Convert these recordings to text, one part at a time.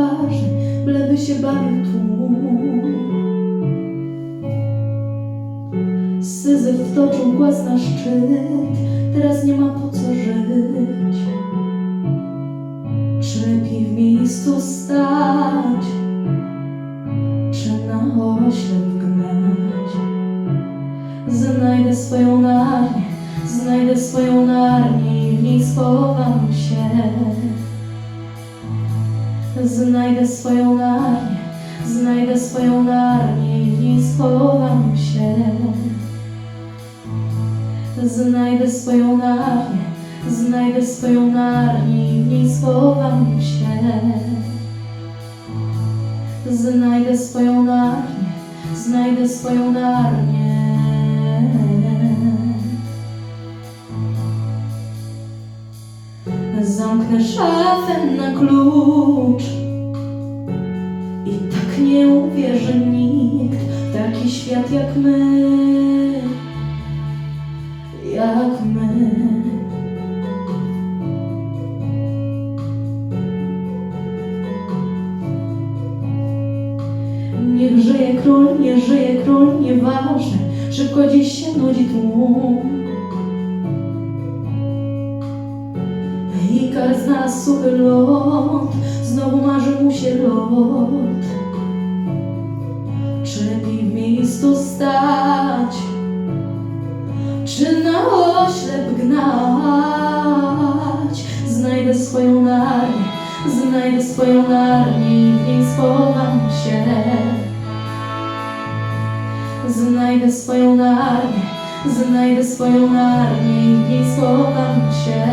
poważny, się bawił tłum. Syzyf wtoczył głaz na szczyt, teraz nie ma po co żyć. Czy pi w miejscu stać, czy na oślep gnać? Znajdę swoją narnię, znajdę swoją narnię i w niej schowam się. Znajdę swoją narnię, znajdę swoją narnię i w niej schowam się. Znajdę swoją narnię, znajdę swoją narnię i w niej schowam się. Znajdę swoją narnię, znajdę swoją narnię. Zamknę szafę na klucz świat jak my, jak my. Niech żyje król, nie żyje król, nieważne, szybko dziś się nudzi tłum. Ikar znalazł suchy ląd, znowu marzy mu się lot. Znajdę swoją narnię i w niej schowam się. Znajdę swoją narnię, znajdę swoją narnię i w niej schowam się.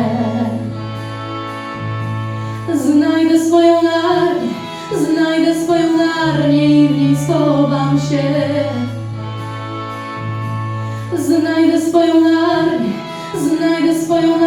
Znajdę swoją narnię, znajdę swoją narnię i w niej schowam się. Znajdę swoją narnię, znajdę swoją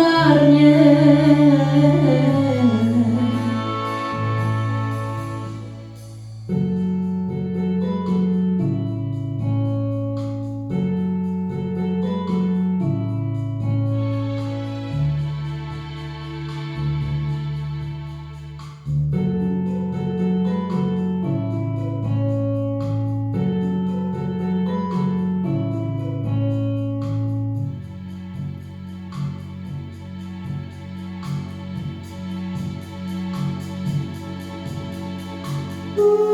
narnię.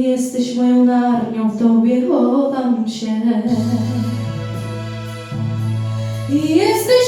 Jesteś moją narnią, w tobie chowam się. Jesteś